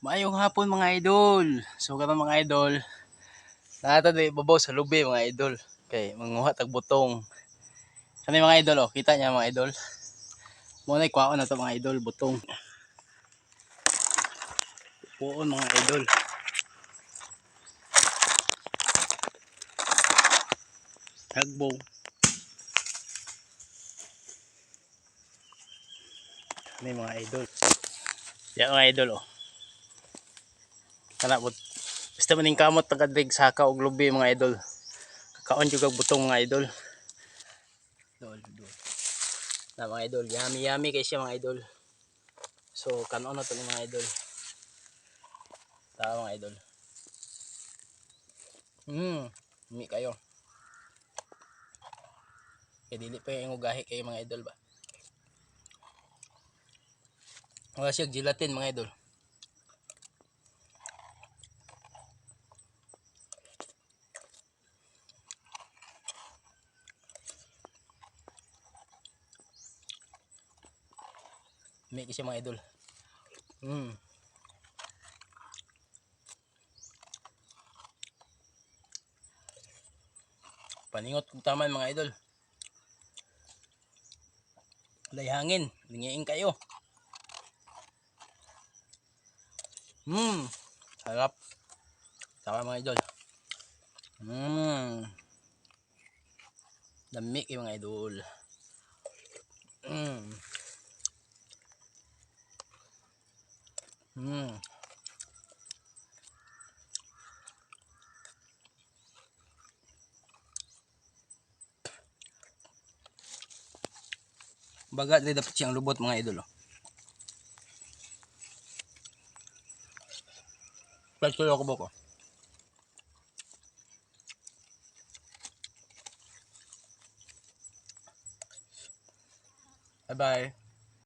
Maayong hapon mga idol. So karon mga idol. Nata di babaw sa lubi mga idol. Kay manguha tag butong. Kani mga idol oh, kita niya mga idol. Mo na kwaon na to mga idol butong. Puon mga idol. Tagbo. Kani mga idol. Yan mga idol oh. Kana bot. Basta maning kamot tagadrig saka og lubi mga idol. Kakaon jud kag butong mga idol. Idol, idol. Na mga idol, yummy yummy kay siya mga idol. So kanon na to ni mga idol. Tama mga idol. Hmm, mi kayo. Kaya dili pa yung ugahi kayo mga idol ba. Wala siya gelatin mga idol. May kasi mga idol. Mm. Paningot kung taman mga idol. Walay hangin. Lingiin kayo. Mmm. Sarap. Sarap mga idol. Mmm. Dami kayo mga idol. Hmm. Baga di dapat siyang lubot mga idol. Oh. Plus ko ako boko. Bye bye.